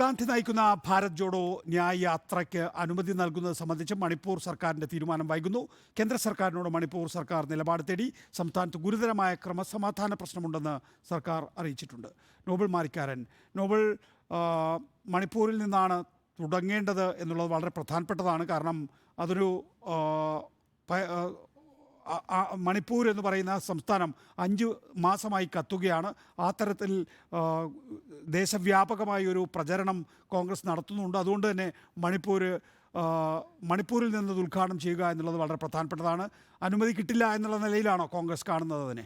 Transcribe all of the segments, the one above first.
ഗാന്ധി നയിക്കുന്ന ഭാരത് ജോഡോ ന്യായ യാത്രയ്ക്ക് അനുമതി നൽകുന്നത് സംബന്ധിച്ച് മണിപ്പൂർ സർക്കാരിന്റെ തീരുമാനം വൈകുന്നു. കേന്ദ്ര സർക്കാരിനോട് മണിപ്പൂർ സർക്കാർ നിലപാട് തേടി സംസ്ഥാനത്ത് ഗുരുതരമായ ക്രമസമാധാന പ്രശ്നമുണ്ടെന്ന് സർക്കാർ അറിയിച്ചിട്ടുണ്ട്. നോബൽ മാരിക്കാരൻ നോബൽ മണിപ്പൂരിൽ നിന്നാണ് തുടങ്ങേണ്ടത് എന്നുള്ളത് വളരെ പ്രധാനപ്പെട്ടതാണ്. കാരണം അതൊരു മണിപ്പൂർ എന്ന് പറയുന്ന സംസ്ഥാനം അഞ്ച് മാസമായി കത്തുകയാണ്. ആ തരത്തിൽ ദേശവ്യാപകമായ ഒരു പ്രചരണം കോൺഗ്രസ് നടത്തുന്നുണ്ട്. അതുകൊണ്ട് തന്നെ മണിപ്പൂർ മണിപ്പൂരിൽ നിന്ന് ഉദ്ഘാടനം ചെയ്യുക എന്നുള്ളത് വളരെ പ്രധാനപ്പെട്ടതാണ്. അനുമതി കിട്ടില്ല എന്നുള്ള നിലയിലാണോ കോൺഗ്രസ് കാണുന്നത് അതിനെ?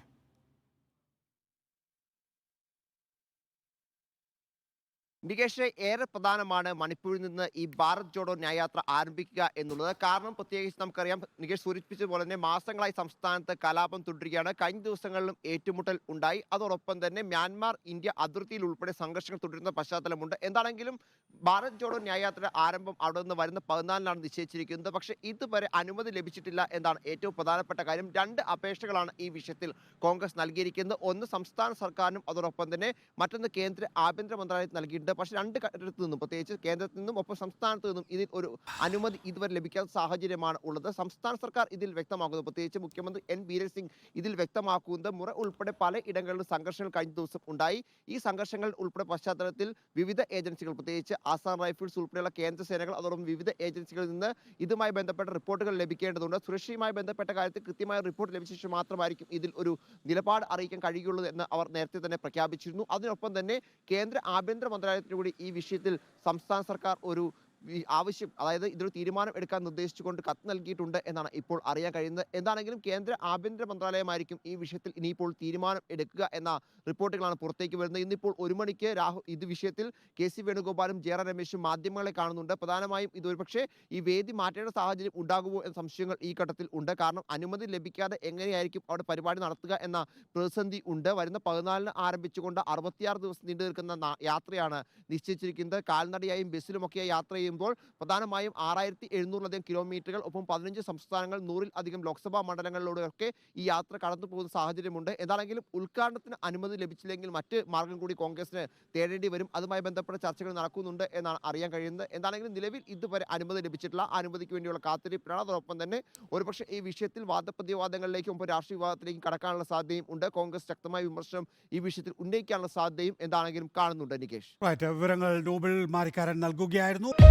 നികേഷ് ഏറെ പ്രധാനമാണ് മണിപ്പൂരിൽ നിന്ന് ഈ ഭാരത് ജോഡോ ന്യായാത്ര ആരംഭിക്കുക എന്നുള്ളത്. കാരണം പ്രത്യേകിച്ച് നമുക്കറിയാം നികേഷ് സൂചിപ്പിച്ചതുപോലെ തന്നെ മാസങ്ങളായി സംസ്ഥാനത്ത് കലാപം തുടരുകയാണ്. കഴിഞ്ഞ ദിവസങ്ങളിലും ഏറ്റുമുട്ടൽ ഉണ്ടായി. അതോടൊപ്പം തന്നെ മ്യാൻമാർ ഇന്ത്യ അതിർത്തിയിൽ ഉൾപ്പെടെ സംഘർഷങ്ങൾ തുടരുന്ന പശ്ചാത്തലമുണ്ട്. എന്താണെങ്കിലും ഭാരത് ജോഡോ ന്യായാത്ര ആരംഭം അവിടെ നിന്ന് വരുന്ന പതിനാലിനാണ് നിശ്ചയിച്ചിരിക്കുന്നത്. പക്ഷേ ഇതുവരെ അനുമതി ലഭിച്ചിട്ടില്ല എന്നാണ് ഏറ്റവും പ്രധാനപ്പെട്ട കാര്യം. രണ്ട് അപേക്ഷകളാണ് ഈ വിഷയത്തിൽ കോൺഗ്രസ് നൽകിയിരിക്കുന്നത്. ഒന്ന് സംസ്ഥാന സർക്കാരിനും അതോടൊപ്പം തന്നെ മറ്റൊന്ന് കേന്ദ്ര ആഭ്യന്തര മന്ത്രാലയത്തിന് നൽകിയിട്ടുണ്ട്. പക്ഷേ രണ്ട് കാര്യത്തു നിന്നും പ്രത്യേകിച്ച് കേന്ദ്രത്തിൽ നിന്നും ഒപ്പം സംസ്ഥാനത്ത് നിന്നും ഇതിൽ ഒരു അനുമതി ഇതുവരെ ലഭിക്കാത്ത സാഹചര്യമാണ് ഉള്ളത്. സംസ്ഥാന സർക്കാർ ഇതിൽ വ്യക്തമാക്കുന്നത് പ്രത്യേകിച്ച് മുഖ്യമന്ത്രി എൻ ബീരൻ സിംഗ് ഇതിൽ വ്യക്തമാക്കുന്നത് മുറ ഉൾപ്പെടെ പല ഇടങ്ങളിലും സംഘർഷങ്ങൾ കഴിഞ്ഞ ദിവസം ഉണ്ടായി. ഈ സംഘർഷങ്ങൾ ഉൾപ്പെടെ പശ്ചാത്തലത്തിൽ വിവിധ ഏജൻസികൾ പ്രത്യേകിച്ച് ആസാം റൈഫിൾസ് ഉൾപ്പെടെയുള്ള കേന്ദ്ര സേനകൾ അതോടൊപ്പം വിവിധ ഏജൻസികളിൽ നിന്ന് ഇതുമായി ബന്ധപ്പെട്ട റിപ്പോർട്ടുകൾ ലഭിക്കേണ്ടതുണ്ട്. സുരക്ഷയുമായി ബന്ധപ്പെട്ട കാര്യത്തിൽ കൃത്യമായ റിപ്പോർട്ട് ലഭിച്ച ശേഷം മാത്രമായിരിക്കും ഇതിൽ ഒരു നിലപാട് അറിയിക്കാൻ കഴിയുള്ളൂ എന്ന് അവർ നേരത്തെ തന്നെ പ്രഖ്യാപിച്ചിരുന്നു. അതിനൊപ്പം തന്നെ കേന്ദ്ര ആഭ്യന്തര മന്ത്രാലയത്തിന് കൂടി ഈ വിഷയത്തിൽ സംസ്ഥാന സർക്കാർ ഒരു ആവശ്യം അതായത് ഇതൊരു തീരുമാനം എടുക്കാൻ നിർദ്ദേശിച്ചുകൊണ്ട് കത്ത് നൽകിയിട്ടുണ്ട് എന്നാണ് ഇപ്പോൾ അറിയാൻ കഴിയുന്നത്. എന്താണെങ്കിലും കേന്ദ്ര ആഭ്യന്തര മന്ത്രാലയമായിരിക്കും ഈ വിഷയത്തിൽ ഇനിയിപ്പോൾ തീരുമാനം എടുക്കുക എന്ന റിപ്പോർട്ടുകളാണ് പുറത്തേക്ക് വരുന്നത്. ഇന്നിപ്പോൾ ഒരു മണിക്ക് രാഹുൽ ഇത് വിഷയത്തിൽ കെ സി വേണുഗോപാലും ജെ ആർ രമേശും മാധ്യമങ്ങളെ കാണുന്നുണ്ട്. പ്രധാനമായും ഇത് പക്ഷേ ഈ വേദി മാറ്റേണ്ട സാഹചര്യം ഉണ്ടാകുമോ എന്ന സംശയങ്ങൾ ഈ ഘട്ടത്തിൽ ഉണ്ട്. കാരണം അനുമതി ലഭിക്കാതെ എങ്ങനെയായിരിക്കും അവിടെ പരിപാടി നടത്തുക എന്ന പ്രതിസന്ധി ഉണ്ട്. വരുന്ന പതിനാലിന് ആരംഭിച്ചുകൊണ്ട് അറുപത്തിയാറ് ദിവസം നീണ്ടു നിൽക്കുന്ന യാത്രയാണ് നിശ്ചയിച്ചിരിക്കുന്നത്. കാൽനടയായും ബസ്സിലുമൊക്കെ യാത്ര ചെയ്യുമ്പോൾ പ്രധാനമായും ആറായിരത്തി എഴുന്നൂറിലധികം കിലോമീറ്ററുകൾ ഒപ്പം പതിനഞ്ച് സംസ്ഥാനങ്ങൾ നൂറിൽ അധികം ലോക്സഭാ മണ്ഡലങ്ങളിലൂടെയൊക്കെ ഈ യാത്ര കടന്നു പോകുന്ന സാഹചര്യമുണ്ട്. എന്താണെങ്കിലും ഉദ്ഘാടനത്തിന് അനുമതി ലഭിച്ചില്ലെങ്കിൽ മറ്റ് മാർഗം കൂടി കോൺഗ്രസിന് തേടേണ്ടി വരും. അതുമായി ബന്ധപ്പെട്ട ചർച്ചകൾ നടക്കുന്നുണ്ട് എന്നാണ് അറിയാൻ കഴിയുന്നത്. എന്താണെങ്കിലും നിലവിൽ ഇതുവരെ അനുമതി ലഭിച്ചിട്ടില്ല. അനുമതിക്ക് വേണ്ടിയുള്ള കാത്തിരിപ്പിലാണ് അതോടൊപ്പം തന്നെ ഒരുപക്ഷെ ഈ വിഷയത്തിൽ വാദപ്രതിവാദങ്ങളിലേക്കും ഒപ്പം രാഷ്ട്രീയ വിവാദത്തിലേക്കും കടക്കാനുള്ള സാധ്യതയും ഉണ്ട്. കോൺഗ്രസ് ശക്തമായ വിമർശനം ഈ വിഷയത്തിൽ ഉന്നയിക്കാനുള്ള സാധ്യതയും എന്താണെങ്കിലും കാണുന്നുണ്ട് നികേഷ്. വിവരങ്ങൾ നോബൽ മാരിക്കാരൻ നൽകുകയായിരുന്നു.